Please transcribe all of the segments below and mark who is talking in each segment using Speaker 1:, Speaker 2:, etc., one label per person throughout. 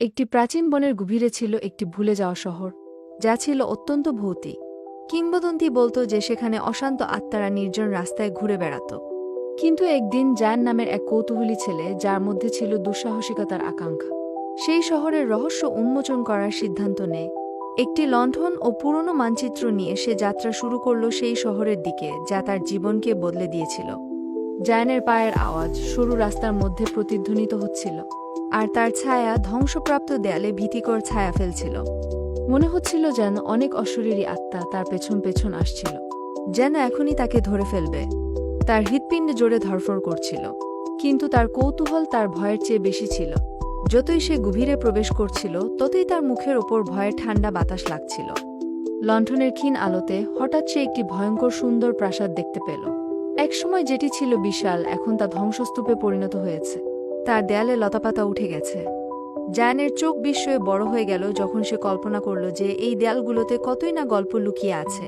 Speaker 1: একটি প্রাচীন বনের গভীরে ছিল একটি ভুলে যাওয়া শহর, যা ছিল অত্যন্ত ভৌতিক। কিংবদন্তি বলতো যে সেখানে অশান্ত আত্মারা নির্জন রাস্তায় ঘুরে বেড়াত। কিন্তু একদিন জায়ান নামের এক কৌতূহলী ছেলে, যার মধ্যে ছিল দুঃসাহসিকতার আকাঙ্ক্ষা, সেই শহরের রহস্য উন্মোচন করার সিদ্ধান্ত নেয়। একটি লণ্ঠন ও পুরনো মানচিত্র নিয়ে সে যাত্রা শুরু করল সেই শহরের দিকে, যা তার জীবনকে বদলে দিয়েছিল। জায়ানের পায়ের আওয়াজ সরু রাস্তার মধ্যে প্রতিধ্বনিত হচ্ছিল। আর তার ছায়া ধ্বংসপ্রাপ্ত দেয়ালে ভীতিকর ছায়া ফেলছিল। মনে হচ্ছিল যেন অনেক অশরীরী আত্মা তার পেছন পেছন আসছিল, যেন এখনই তাকে ধরে ফেলবে। তার হৃৎপিণ্ড জোরে ধরফর করছিল, কিন্তু তার কৌতূহল তার ভয়ের চেয়ে বেশি ছিল। যতই সে গভীরে প্রবেশ করছিল, ততই তার মুখের ওপর ভয়ের ঠান্ডা বাতাস লাগছিল। লণ্ঠনের ক্ষীণ আলোতে হঠাৎ সে একটি ভয়ঙ্কর সুন্দর প্রাসাদ দেখতে পেল। একসময় যেটি ছিল বিশাল, এখন তা ধ্বংসস্তূপে পরিণত হয়েছে। তার দেয়ালে লতাপাতা উঠে গেছে। জায়ানের চোখ বিস্ময়ে বড় হয়ে গেল যখন সে কল্পনা করল যে এই দেয়ালগুলোতে কতই না গল্প লুকিয়ে আছে।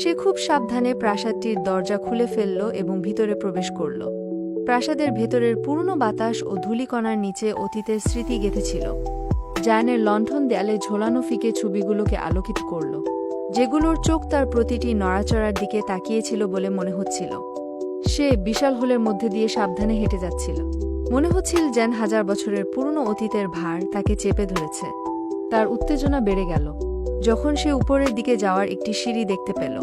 Speaker 1: সে খুব সাবধানে প্রাসাদটির দরজা খুলে ফেলল এবং ভিতরে প্রবেশ করল। প্রাসাদের ভেতরের পুরনো বাতাস ও ধূলিকণার নিচে অতীতের স্মৃতি গেঁথেছিল। জায়ানের লণ্ঠন দেয়ালে ঝোলানো ফিকে ছবিগুলোকে আলোকিত করল, যেগুলোর চোখ তার প্রতিটি নড়াচড়ার দিকে তাকিয়েছিল বলে মনে হচ্ছিল। সে বিশাল হোলের মধ্যে দিয়ে সাবধানে হেঁটে যাচ্ছিল। মনে হচ্ছিল যেন হাজার বছরের পুরনো অতীতের ভার তাকে চেপে ধরেছে। তার উত্তেজনা বেড়ে গেল। যখন সে উপরের দিকে যাওয়ার একটি সিঁড়ি দেখতে পেল।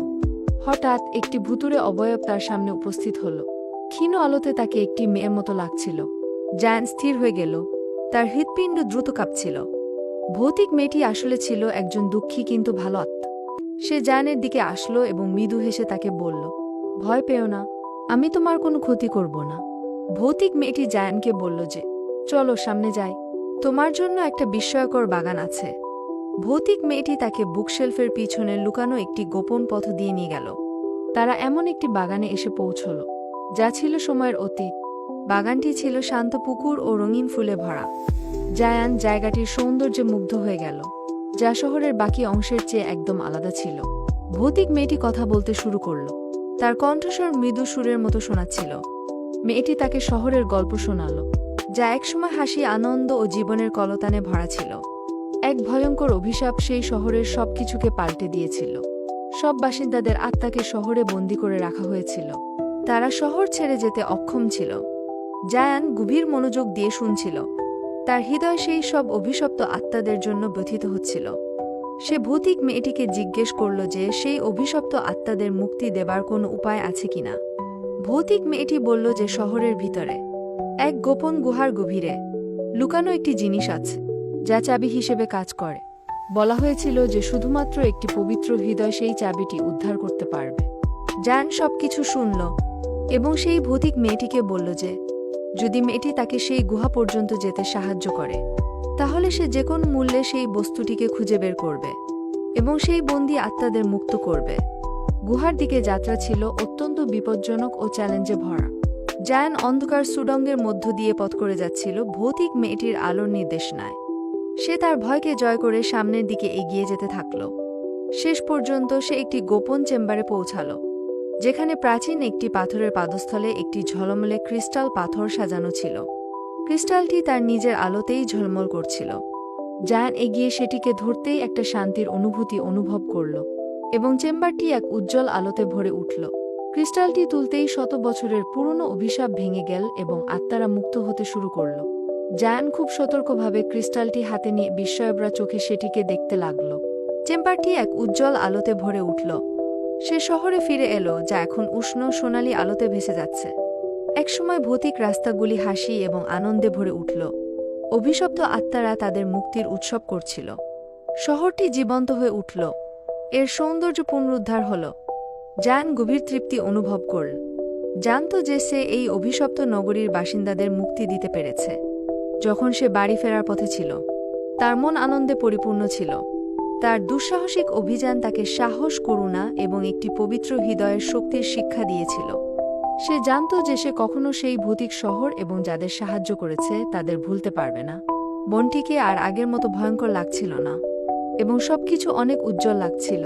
Speaker 1: হঠাৎ একটি ভুতুরে অবয়ব তার সামনে উপস্থিত হল। ক্ষীণ আলোতে তাকে একটি মেয়ের মতো লাগছিল। জ্যান স্থির হয়ে গেল। তার হৃৎপিণ্ড দ্রুত কাঁপছিল। ভৌতিক মেয়েটি আসলে ছিল একজন দুঃখী কিন্তু ভালো আত্মা। সে জ্যানের দিকে আসলো এবং মৃদু হেসে তাকে বলল, ভয় পেও না। আমি তোমার কোনো ক্ষতি করব না। ভৌতিক মেয়েটি জায়ানকে বলল যে, চলো, সামনে যাই। তোমার জন্য একটা বিস্ময়কর বাগান আছে। ভৌতিক মেয়েটি তাকে বুকশেলফের পিছনে লুকানো একটি গোপন পথ দিয়ে নিয়ে গেল। তারা এমন একটি বাগানে এসে পৌঁছল, যা ছিল সময়ের অতীত। বাগানটি ছিল শান্ত পুকুর ও রঙিন ফুলে ভরা। জায়ান জায়গাটির সৌন্দর্যে মুগ্ধ হয়ে গেল, যা শহরের বাকি অংশের চেয়ে একদম আলাদা ছিল। ভৌতিক মেয়েটি কথা বলতে শুরু করল। তার কণ্ঠস্বর মৃদু সুরের মতো শোনাচ্ছিল। মেয়েটি তাকে শহরের গল্প শোনাল, যা একসময় হাসি, আনন্দ ও জীবনের কলতানে ভরা ছিল। এক ভয়ঙ্কর অভিশাপ সেই শহরের সবকিছুকে পাল্টে দিয়েছিল। সব বাসিন্দাদের আত্মাকে শহরে বন্দি করে রাখা হয়েছিল। তারা শহর ছেড়ে যেতে অক্ষম ছিল। জায়ান গভীর মনোযোগ দিয়ে শুনছিল। তার হৃদয় সেই সব অভিশপ্ত আত্মাদের জন্য ব্যথিত হচ্ছিল। সে ভৌতিক মেয়েটিকে জিজ্ঞেস করল যে সেই অভিশপ্ত আত্মাদের মুক্তি দেবার কোনো উপায় আছে কিনা। ভৌতিক মেয়েটি বলল যে শহরের ভিতরে, এক গোপন গুহার গভীরে, লুকানো একটি জিনিস আছে, যা চাবি হিসেবে কাজ করে। বলা হয়েছিল যে শুধুমাত্র একটি পবিত্র হৃদয় সেই চাবিটি উদ্ধার করতে পারবে। জান সবকিছু শুনল এবং সেই ভৌতিক মেয়েটিকে বলল যে, যদি মেয়েটি তাকে সেই গুহা পর্যন্ত যেতে সাহায্য করে, তাহলে সে যে কোন মূল্যে সেই বস্তুটিকে খুঁজে বের করবে এবং সেই বন্দি আত্মাদের মুক্ত করবে। গুহার দিকে যাত্রা ছিল অত্যন্ত বিপজ্জনক ও চ্যালেঞ্জে ভরা। জায়ান অন্ধকার সুডঙ্গের মধ্য দিয়ে পথ করে যাচ্ছিল ভৌতিক মেয়েটির আলোর নির্দেশনায়। সে তার ভয়কে জয় করে সামনের দিকে এগিয়ে যেতে থাকল। শেষ পর্যন্ত সে একটি গোপন চেম্বারে পৌঁছালো, যেখানে প্রাচীন একটি পাথরের পাদস্থলে একটি ঝলমলে ক্রিস্টাল পাথর সাজানো ছিল। ক্রিস্টালটি তার নিজের আলোতেই ঝলমল করছিল। জায়ান এগিয়ে সেটিকে ধরতেই একটা শান্তির অনুভূতি অনুভব করল। এবং চেম্বারটি এক উজ্জ্বল আলোতে ভরে উঠল। ক্রিস্টালটি তুলতেই শত বছরের পুরনো অভিশাপ ভেঙে গেল এবং আত্মারা মুক্ত হতে শুরু করল। জায়ান খুব সতর্কভাবে ক্রিস্টালটি হাতে নিয়ে বিস্ময়বরা চোখে সেটিকে দেখতে লাগল। চেম্বারটি এক উজ্জ্বল আলোতে ভরে উঠল। সে শহরে ফিরে এলো, যা এখন উষ্ণ, সোনালি আলোতে ভেসে যাচ্ছে। একসময় ভৌতিক রাস্তাগুলি হাসি এবং আনন্দে ভরে উঠল। অভিশপ্ত আত্মারা তাদের মুক্তির উৎসব করছিল। শহরটি জীবন্ত হয়ে উঠল। এর সৌন্দর্য পুনরুদ্ধার হল। জান গভীর তৃপ্তি অনুভব করল। জানত যে সে এই অভিশপ্ত নগরীর বাসিন্দাদের মুক্তি দিতে পেরেছে। যখন সে বাড়ি ফেরার পথে ছিল, তার মন আনন্দে পরিপূর্ণ ছিল। তার দুঃসাহসিক অভিযান তাকে সাহস, করুণা এবং একটি পবিত্র হৃদয়ের শক্তির শিক্ষা দিয়েছিল। সে জানত যে সে কখনো সেই ভৌতিক শহর এবং যাদের সাহায্য করেছে তাদের ভুলতে পারবে না। বনটিকে আর আগের মতো ভয়ঙ্কর লাগছিল না। এবং সবকিছু অনেক উজ্জ্বল লাগছিল।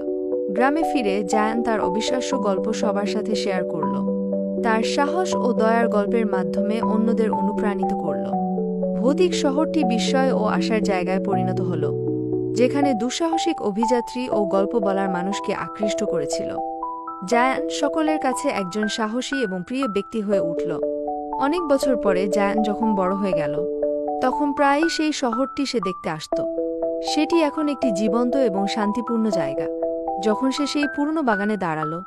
Speaker 1: গ্রামে ফিরে জায়ান তার অবিশ্বাস্য গল্প সবার সাথে শেয়ার করল। তার সাহস ও দয়ার গল্পের মাধ্যমে অন্যদের অনুপ্রাণিত করল। ভৌতিক শহরটি বিস্ময় ও আশার জায়গায় পরিণত হল, যেখানে দুঃসাহসিক অভিযাত্রী ও গল্প বলার মানুষকে আকৃষ্ট করেছিল। জায়ান সকলের কাছে একজন সাহসী এবং প্রিয় ব্যক্তি হয়ে উঠল। অনেক বছর পরে জায়ান যখন বড় হয়ে গেল, তখন প্রায়ই সেই শহরটি সে দেখতে আসত। সেটি এখন একটি জীবন্ত এবং শান্তিপূর্ণ জায়গা। যখন সে সেই পুরনো বাগানে দাঁড়াল,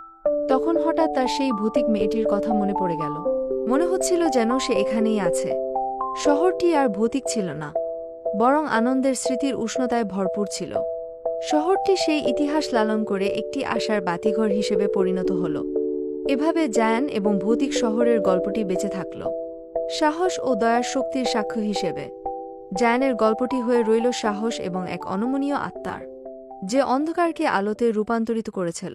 Speaker 1: তখন হঠাৎ তার সেই ভৌতিক মেয়েটির কথা মনে পড়ে গেল। মনে হচ্ছিল যেন সে এখানেই আছে। শহরটি আর ভৌতিক ছিল না, বরং আনন্দের স্মৃতির উষ্ণতায় ভরপুর ছিল। শহরটি সেই ইতিহাস লালন করে একটি আশার বাতিঘর হিসেবে পরিণত হল। এভাবে জায়ান এবং ভৌতিক শহরের গল্পটি বেঁচে থাকল। সাহস ও দয়ার শক্তির সাক্ষ্য হিসেবে। জায়ানের গল্পটি হয়ে রইল সাহস এবং এক অনমনীয় আত্মার যে অন্ধকারকে আলোতে রূপান্তরিত করেছিল।